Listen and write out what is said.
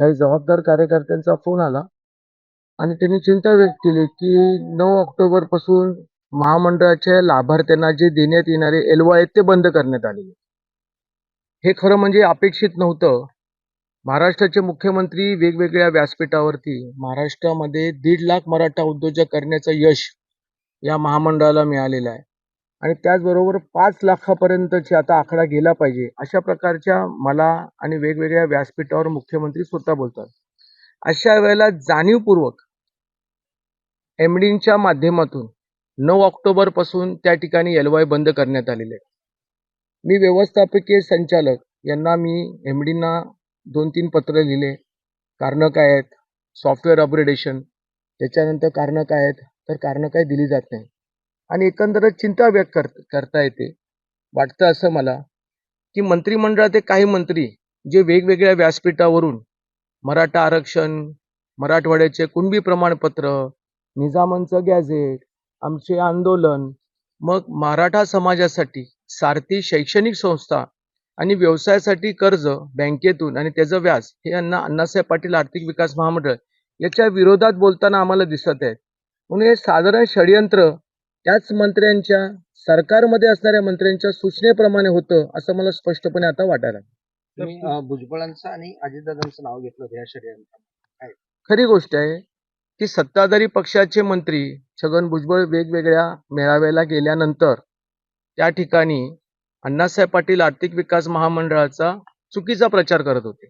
काही जबाबदार कार्यकर्त्यांचा फोन आला आणि त्यांनी चिंता व्यक्त केली की नऊ ऑक्टोबरपासून महामंडळाच्या लाभार्थ्यांना जे देण्यात येणारे एलवाय आहेत ते बंद करण्यात आले हे खरं म्हणजे अपेक्षित नव्हतं. महाराष्ट्राचे मुख्यमंत्री वेगवेगळ्या व्यासपीठावरती महाराष्ट्रामध्ये दीड लाख मराठा उद्योजक करण्याचं यश या महामंडळाला मिळालेलं आहे. आणि त्याचबरोबर पाच लाखापर्यंतची आता आकडा गेला पाहिजे अशा प्रकारच्या मला आणि वेगवेगळ्या व्यासपीठावर मुख्यमंत्री स्वतः बोलतात. अशा वेळेला जाणीवपूर्वक एमडींच्या माध्यमातून नऊ ऑक्टोबरपासून त्या ठिकाणी एल वाय बंद करण्यात आलेले मी व्यवस्थापकीय संचालक यांना मी एमडींना दोन तीन पत्र लिहिले. कारणं काय आहेत? Software upgradation. त्याच्यानंतर कारणं काय आहेत? तर कारणं काय दिली जात नाही. आणि एकंदरच चिंता व्यक्त कर करता येते. वाटतं असं मला की मंत्रिमंडळाचे काही मंत्री जे वेगवेगळ्या व्यासपीठावरून मराठा आरक्षण मराठवाड्याचे कुणबी प्रमाणपत्र निजामांचं गॅझेट आमचे आंदोलन मग मराठा समाजासाठी सारथी शैक्षणिक संस्था आणि व्यवसायासाठी कर्ज बँकेतून आणि त्याचं व्याज हे यांना अण्णासाहेब पाटील आर्थिक विकास महामंडळ याच्या विरोधात बोलताना आम्हाला दिसत आहेत. म्हणून हे साधारण षडयंत्र त्याच मंत्र्यांच्या सरकारमध्ये असणाऱ्या मंत्र्यांच्या सूचनेप्रमाणे होतं असं मला स्पष्टपणे आता वाटायला भुजबळांचं आणि अजितदादांचं नाव घेतलं या षडयंत्रात. खरी गोष्ट आहे की सत्ताधारी पक्षाचे मंत्री छगन भुजबळ वेगवेगळ्या मेळाव्याला गेल्यानंतर त्या ठिकाणी अण्णासाहेब पाटील आर्थिक विकास महामंडळाचा चुकीचा प्रचार करत होते.